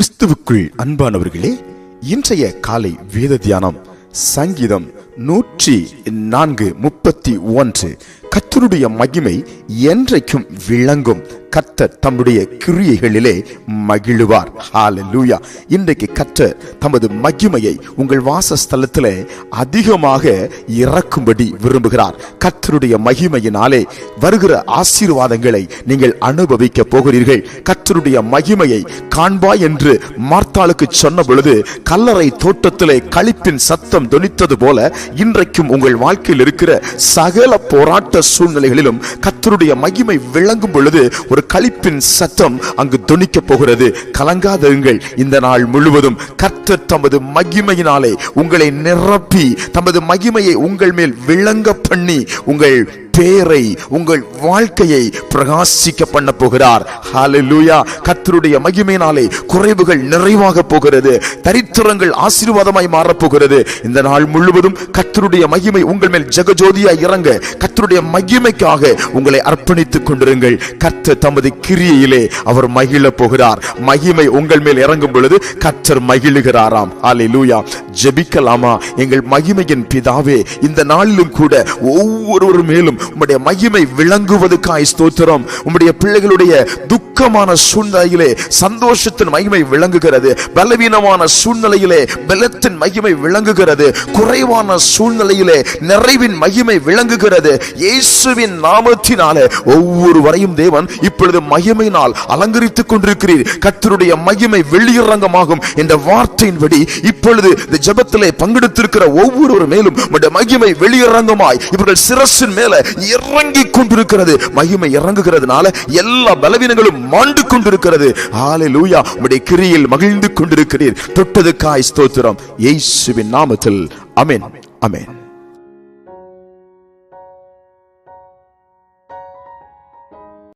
கிறிஸ்துவுக்குள் அன்பானவர்களே இன்றைய காலை வேத தியானம் சங்கீதம் நூற்றி நான்கு முப்பத்தி ஒன்று. கத்தருடைய மகிமை என்றைக்கும் விளங்கும். கத்தர் தம்முடைய கிரியைகளிலே மகிழுவார். ஹாலலூயா இன்றைக்கு கத்தர் தமது மகிமையை உங்கள் வாசஸ்தலத்திலே அதிகமாக இறக்கும்படி விரும்புகிறார். கத்தருடைய மகிமையினாலே வருகிற ஆசீர்வாதங்களை நீங்கள் அனுபவிக்க போகிறீர்கள். கத்தருடைய மகிமையை காண்பா என்று மார்த்தாளுக்கு சொன்ன பொழுது கல்லறை தோட்டத்திலே களிப்பின் சத்தம் தொனித்தது போல இன்றைக்கும் உங்கள் வாழ்க்கையில் இருக்கிற சகல போராட்ட சூழ்நிலைகளிலும் கர்த்தருடைய மகிமை விளங்கும் பொழுது ஒரு களிப்பின் சத்தம் அங்கு துணிக்க போகிறது. கலங்காதருங்கள். இந்த நாள் முழுவதும் கர்த்தர் தமது மகிமையினாலே உங்களை நிரப்பி தமது மகிமையை உங்கள் மேல் விளங்க பண்ணி உங்கள் பேரை உங்கள் வாழ்க்கையை பிரகாசிக்க பண்ண போகிறார். ஹalleluya கர்த்தருடைய மகிமையினாலே குறைவுகள் நிறைவாக போகிறது. தரித்திரங்கள் ஆசீர்வாதமாய் மாறப்போகிறது இந்த நாள் முழுவதும் கர்த்தருடைய மகிமை உங்கள் மேல் ஜெகஜோதியாய் இறங்க கர்த்தருடைய மகிமைக்காக உங்களை அர்ப்பணித்துக் கொண்டிருங்கள். கர்த்தர் தமது கிரியையிலே அவர் மகிழ போகிறார். மகிமை உங்கள் மேல் இறங்கும் பொழுது கர்த்தர் மகிழுகிறாராம். ஹalleluya ஜெபிக்கலாமா? எங்கள் மகிமையின் பிதாவே இந்த நாளிலும் கூட ஒவ்வொருவர் மேலும் உம்முடைய மகிமை விளங்குவதுக்காய் ஸ்தோத்திரம். உம்முடைய பிள்ளைகளுடைய துக்கமான சூழ்நிலையிலே சந்தோஷத்தின் மகிமை விளங்குகிறது. பலவீனமான சூழ்நிலையிலே பலத்தின் மகிமை விளங்குகிறது. குறைவான சூழ்நிலையிலே நிறைவின் மகிமை விளங்குகிறது. இயேசுவின் நாமத்தினாலே ஒவ்வொருவரையும் தேவன் இப்பொழுது மகிமையினால் அலங்கரித்துக் கொண்டிருக்கிறீர். கத்தருடைய மகிமை வெளியரங்கமாகும் என்ற வார்த்தையின்படி இப்பொழுது இந்த ஜபத்திலே பங்கெடுத்திருக்கிற ஒவ்வொருவர் மேலும் மகிமை வெளியரங்கமாய் இவர்கள் சிரசின் மேல இறங்கி கொண்டிருக்கிறது. மகிமை இறங்குகிறதுனால எல்லா பலவீனங்களும் மாண்டு கொண்டிருக்கிறது. ஆலை லூயா உடைய கிரியில் மகிழ்ந்து கொண்டிருக்கிறீர். தொட்டதுக்காய் ஸ்தோத்திரம். இயேசுவின் நாமத்தில். அமேன் அமேன்